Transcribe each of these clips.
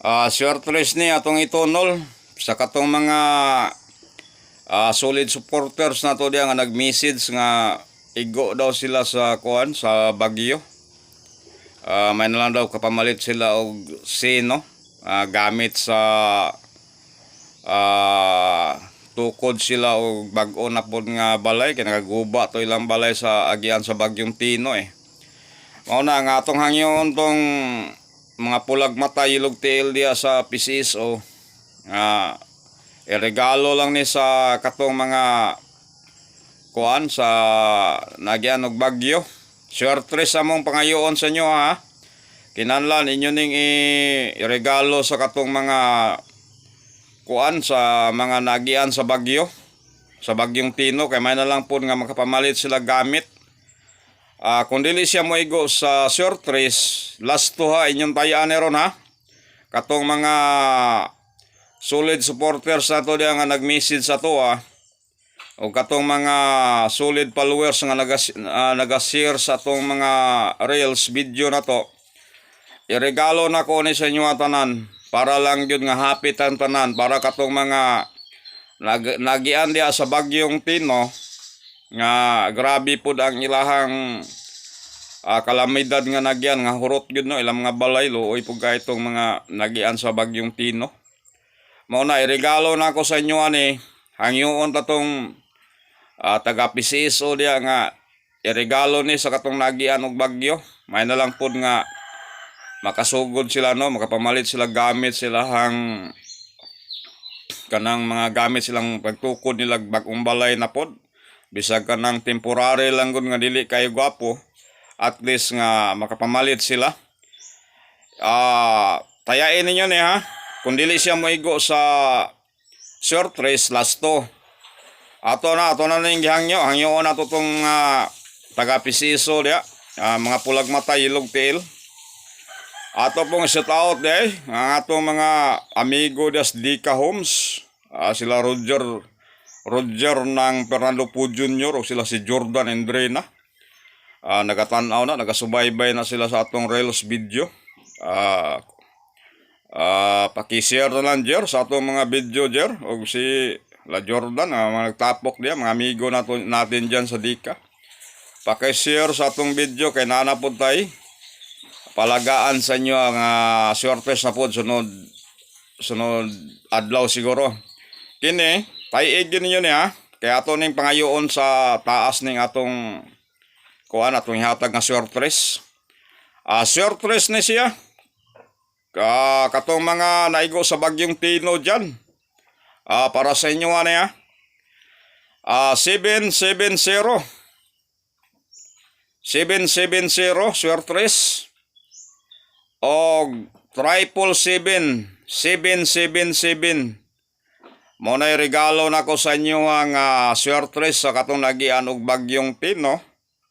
Ah, short race ni atong itunol sa katong mga ah, solid supporters na to nga nag-message nga igo daw sila sa kuan sa Bagyo. Ah, may na lang daw kapamalit sila og sino ah, gamit sa ah, tukod sila og bag-o na pod nga balay kay nagaguba to ilang balay sa agian sa Bagyong Tino eh. Mao na nga atong hangyon tong mga pulag mata ilog tiil diya sa PCSO nga iregalo lang ni sa katong mga kuan sa nagyan og bagyo. Short race among pangayoon sa inyo ha. Kinanlan inyo ning iregalo sa katong mga kuan sa mga nagian sa bagyo. Sa bagyong Tino kay may na lang po nga makapamalit sila gamit. Ah, kung dili siya mo igo sa short race, last to ha, inyong tayaan ron ha. Katong mga solid supporters na to nga nag-message sa to ha. O katong mga solid followers nga nagas, ah, nag-share sa tong mga reels video na to. Iregalo na ko ni sa inyo tanan para lang yun nga happy tan tanan para katong mga nag, nagian diya sa bagyong Tino nga grabe pud ang ilahang ah, kalamidad nga nagyan nga hurot gyud no? Ilang mga balay luoy kay itong mga nagian sa bagyong Tino. Mao na iregalo na ako sa inyo ani. Hangyoon ta tong ah, taga PCSO diya nga iregalo ni sa katong nagian og bagyo. May na lang pud nga makasugod sila no? Makapamalit sila gamit sila hang kanang mga gamit silang pagtukod nila bagong balay na pod bisag kanang temporary lang gud nga dili kay gwapo at least nga makapamalit sila. Ah tayain ninyo ni ha? Kung dili siya moigo sa short race last to ato na ato na ning gihangyo. Hangyo na to tong ah, taga pisiso dia Ah, mga pulag mata ilog tail Ato pong shout out eh, ang atong mga amigo das Dika Homes, Ah, sila Roger, Roger ng Fernando Po Jr. o sila si Jordan Endrena. Ah, nagatanaw na, nagasubaybay na sila sa atong Rails video. Ah, ah, paki-share na lang, Jer, sa atong mga video, Jer. O si La Jordan, ah, mga nagtapok diya, mga amigo nato, natin dyan sa Dika. Paki-share sa atong video kay nanapod tayo palagaan sa inyo ang uh, shortest na pod sunod sunod adlaw siguro kini tay egg ninyo ni ha kaya ato ning pangayoon sa taas ning atong kuan atong ihatag nga shortest ah shortest ni siya. Ka katong mga naigo sa bagyong Tino diyan ah para sa inyo ani ha ah 770 770 shortest og triple seven, seven, seven, seven. Mo na regalo na ko sa inyo ang uh, shortress sa katong nagian og bagyong Tino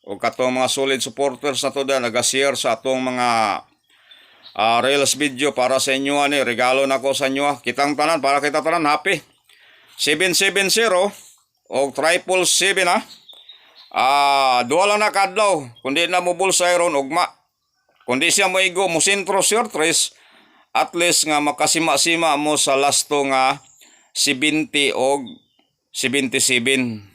o katong mga solid supporters na to da nag-share sa atong mga uh, reels video para sa inyo ani. Regalo na ko sa inyo ah. kitang tanan para kita tanan happy. 770 og triple seven ha ah duha lang na kadlaw kundi na mo bulsay ron ugma. Kundi siya mo igo mo sentro race at least nga makasima-sima mo sa lasto nga 70 og 77